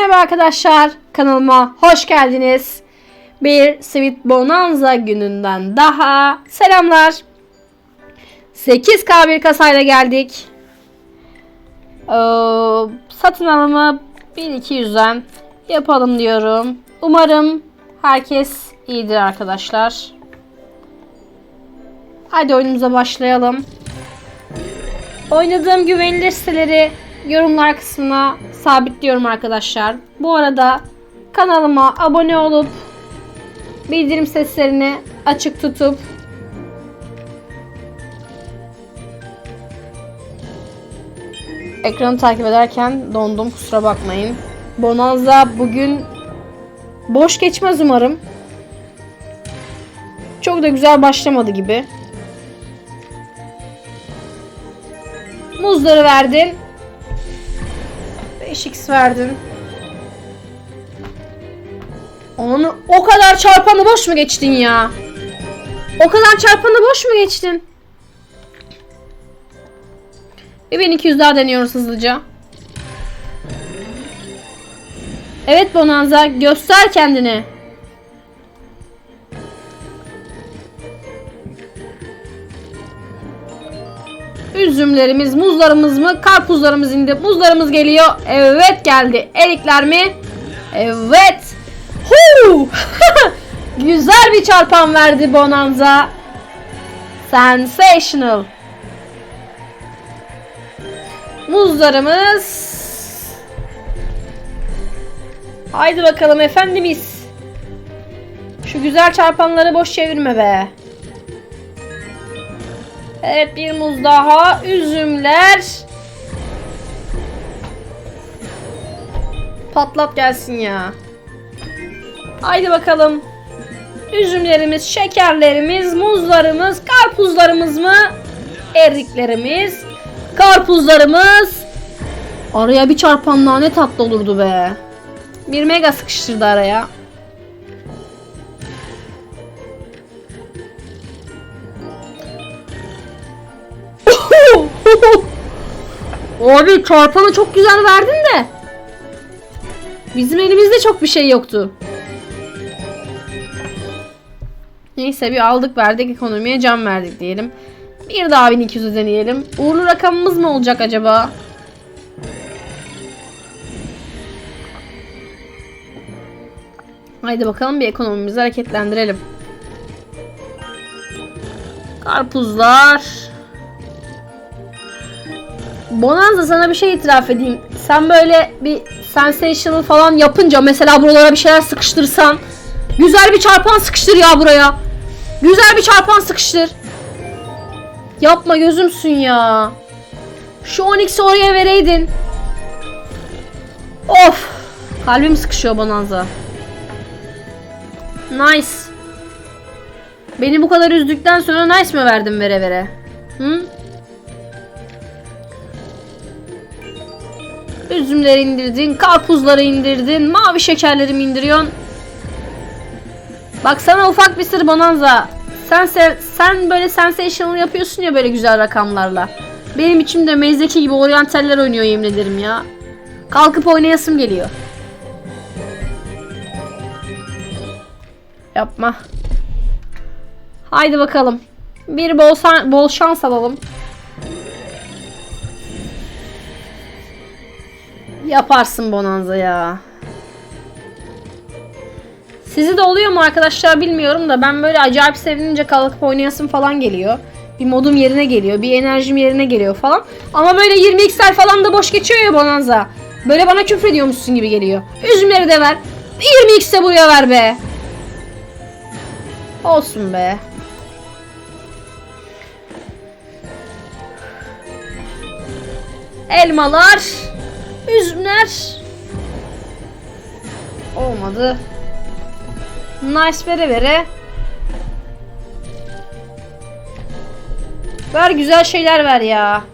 Merhaba arkadaşlar, kanalıma hoş geldiniz. Bir Sweet Bonanza gününden daha selamlar. 8K bir kasayla geldik. Ee, satın alımı 1200'den yapalım diyorum. Umarım herkes iyidir arkadaşlar. Hadi oyunumuza başlayalım. Oynadığım güvenilir siteleri yorumlar kısmına sabitliyorum arkadaşlar. Bu arada kanalıma abone olup bildirim seslerini açık tutup ekranı takip ederken dondum kusura bakmayın. Bonanza bugün boş geçmez umarım. Çok da güzel başlamadı gibi. Muzları verdin. 5x verdin. Onu o kadar çarpanı boş mu geçtin ya? O kadar çarpanı boş mu geçtin? Bir 1200 daha deniyoruz hızlıca. Evet Bonanza göster kendini. Üzümlerimiz, muzlarımız mı? Karpuzlarımız indi. Muzlarımız geliyor. Evet geldi. Erikler mi? Evet. Huu! Güzel bir çarpan verdi Bonanza. Sensational. Muzlarımız. Haydi bakalım efendimiz. Şu güzel çarpanları boş çevirme be. Evet bir muz daha. Üzümler. Patlat gelsin ya. Haydi bakalım. Üzümlerimiz, şekerlerimiz, muzlarımız, karpuzlarımız mı? Eriklerimiz, karpuzlarımız. Araya bir çarpanla ne tatlı olurdu be. Bir mega sıkıştırdı araya. Abi çarpanı çok güzel verdin de. Bizim elimizde çok bir şey yoktu. Neyse bir aldık verdik ekonomiye can verdik diyelim. Bir daha 1200 deneyelim. Uğurlu rakamımız mı olacak acaba? Haydi bakalım bir ekonomimizi hareketlendirelim. Karpuzlar. Bonanza sana bir şey itiraf edeyim. Sen böyle bir sensational falan yapınca mesela buralara bir şeyler sıkıştırsan güzel bir çarpan sıkıştır ya buraya. Güzel bir çarpan sıkıştır. Yapma gözümsün ya. Şu 12'si oraya vereydin. Of. Kalbim sıkışıyor Bonanza. Nice. Beni bu kadar üzdükten sonra nice mi verdin vere vere? Hı? Üzümleri indirdin, karpuzları indirdin, mavi şekerleri mi indiriyorsun? Bak sana ufak bir sır bonanza. Sen se- sen böyle sensational yapıyorsun ya böyle güzel rakamlarla. Benim içimde mezdeki gibi oryantaller oynuyor yemin ederim ya. Kalkıp oynayasım geliyor. Yapma. Haydi bakalım. Bir bol, bol şans alalım. Yaparsın Bonanza ya. Sizi de oluyor mu arkadaşlar bilmiyorum da ben böyle acayip sevinince kalkıp oynayasım falan geliyor. Bir modum yerine geliyor, bir enerjim yerine geliyor falan. Ama böyle 20 x'ler falan da boş geçiyor ya Bonanza. Böyle bana küfür ediyormuşsun gibi geliyor. Üzümleri de ver. 20 x de buraya ver be. Olsun be. Elmalar. Üzümler. Olmadı. Nice vere vere. Ver güzel şeyler ver ya.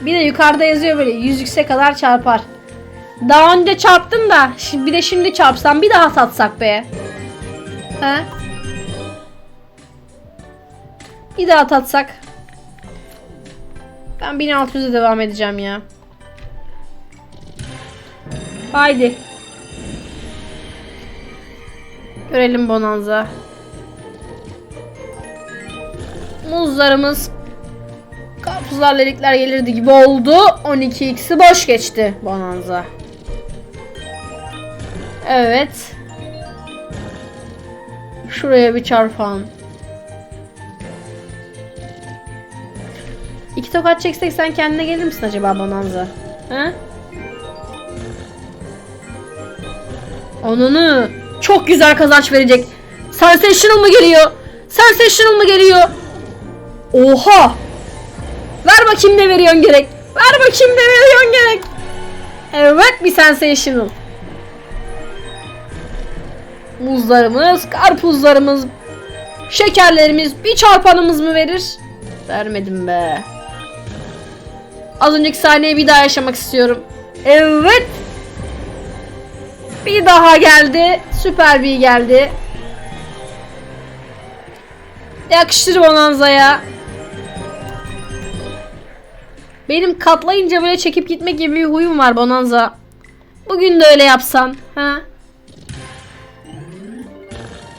Bir de yukarıda yazıyor böyle 100 yükse kadar çarpar. Daha önce çarptın da bir de şimdi çarpsam bir daha satsak be. He? Bir daha tatsak. Ben 1600'e devam edeceğim ya. Haydi. Görelim Bonanza. Muzlarımız karpuzlar lelikler gelirdi gibi oldu. 12x'i boş geçti Bonanza. Evet. Şuraya bir çarpan. İki tokat çeksek sen kendine gelir misin acaba Bonanza? He? Onunu çok güzel kazanç verecek. Sensational mı geliyor? Sensational mı geliyor? Oha! Ver bakayım ne veriyorsun gerek. Ver bakayım ne veriyorsun gerek. Evet bir sensational. Muzlarımız, karpuzlarımız, şekerlerimiz bir çarpanımız mı verir? Vermedim be. Az önceki sahneyi bir daha yaşamak istiyorum. Evet. Bir daha geldi. Süper bir geldi. Yakıştır Bonanza'ya. Benim katlayınca böyle çekip gitmek gibi bir huyum var Bonanza. Bugün de öyle yapsan. Ha?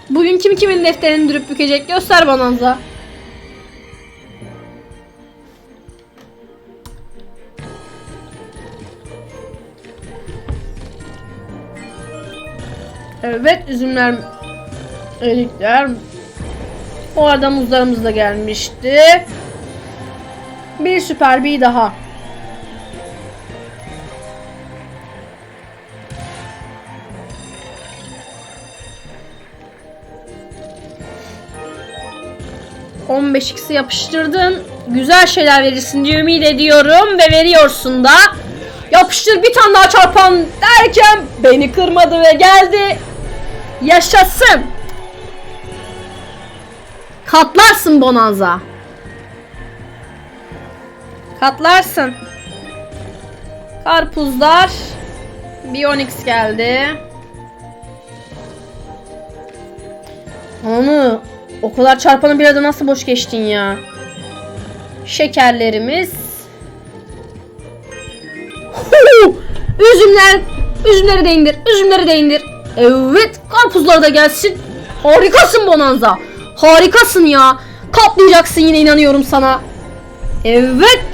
Bugün kim kimin defterini dürüp bükecek göster Bonanza. Evet üzümler erikler. O arada muzlarımız da gelmişti. Bir süper bir daha. On beş yapıştırdın. Güzel şeyler verirsin diye ümit ediyorum ve veriyorsun da. Yapıştır bir tane daha çarpan derken beni kırmadı ve geldi. Yaşasın. Katlarsın Bonanza. Katlarsın. Karpuzlar. Bir Onyx geldi. Onu o kadar çarpanı bir arada nasıl boş geçtin ya? Şekerlerimiz. Üzümler. Üzümleri de indir. Üzümleri de indir. Evet. Karpuzlar da gelsin. Harikasın Bonanza. Harikasın ya. Katlayacaksın yine inanıyorum sana. Evet.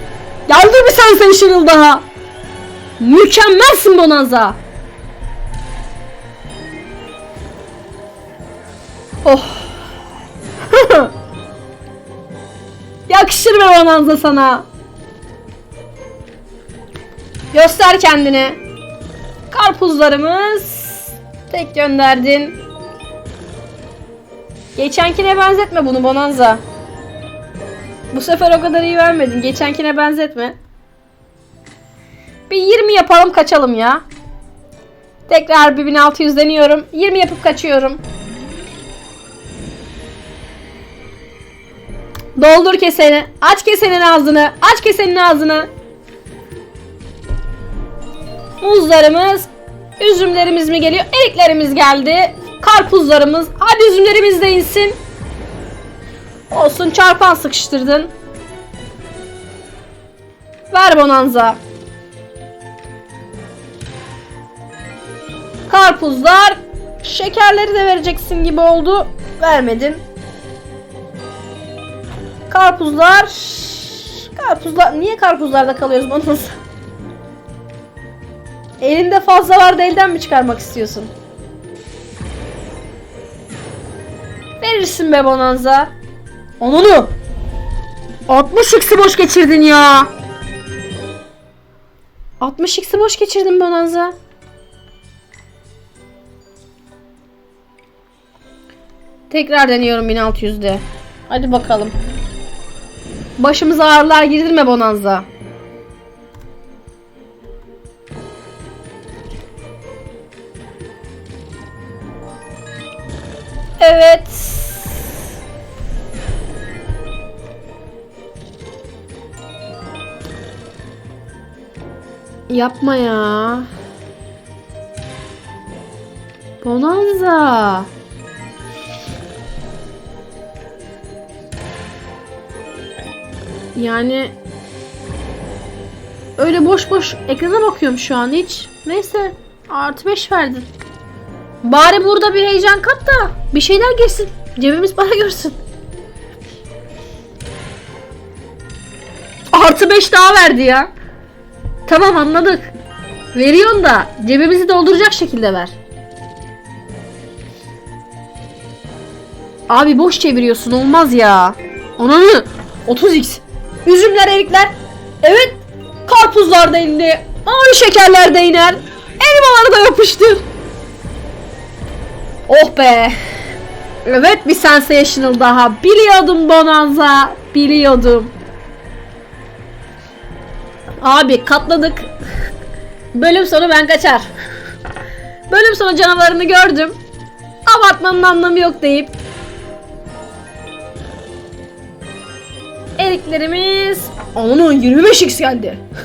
Geldi bir sensational daha. Mükemmelsin Bonanza. Oh. Yakışır be Bonanza sana. Göster kendini. Karpuzlarımız. Tek gönderdin. Geçenkine benzetme bunu Bonanza. Bu sefer o kadar iyi vermedin. Geçenkine benzetme. Bir 20 yapalım kaçalım ya. Tekrar bir 1600 deniyorum. 20 yapıp kaçıyorum. Doldur keseni. Aç kesenin ağzını. Aç kesenin ağzını. Muzlarımız, üzümlerimiz mi geliyor? Eriklerimiz geldi. Karpuzlarımız. Hadi üzümlerimiz de insin. Olsun çarpan sıkıştırdın. Ver bonanza. Karpuzlar. Şekerleri de vereceksin gibi oldu. Vermedin. Karpuzlar. Karpuzlar. Niye karpuzlarda kalıyoruz bonanza? Elinde fazla vardı elden mi çıkarmak istiyorsun? Verirsin be bonanza. Onunu. 60 x'i boş geçirdin ya. 60 x'i boş geçirdin bonanza. Tekrar deniyorum 1600'de. Hadi bakalım. Başımıza ağrılar girdirme bonanza. Yapma ya. Bonanza. Yani öyle boş boş ekrana bakıyorum şu an hiç. Neyse Artı 5 verdin. Bari burada bir heyecan kat da bir şeyler girsin. Cebimiz para görsün. Artı 5 daha verdi ya. Tamam anladık. Veriyorsun da cebimizi dolduracak şekilde ver. Abi boş çeviriyorsun olmaz ya. Ananı 30x. Üzümler erikler. Evet. Karpuzlar da indi. Mavi şekerler de iner. Elmaları da yapıştır. Oh be. Evet bir sensational daha. Biliyordum Bonanza. Biliyordum. Abi katladık. Bölüm sonu ben kaçar. Bölüm sonu canavarını gördüm. Abartmanın anlamı yok deyip Eriklerimiz Onun 25x geldi.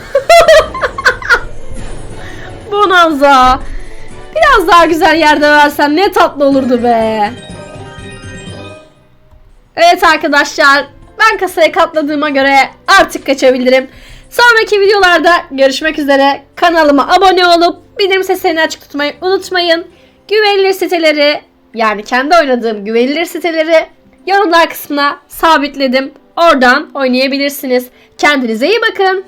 Bonanza. Biraz daha güzel yerde versen ne tatlı olurdu be. Evet arkadaşlar. Ben kasaya katladığıma göre artık kaçabilirim. Sonraki videolarda görüşmek üzere. Kanalıma abone olup bildirim seslerini açık tutmayı unutmayın. Güvenilir siteleri yani kendi oynadığım güvenilir siteleri yorumlar kısmına sabitledim. Oradan oynayabilirsiniz. Kendinize iyi bakın.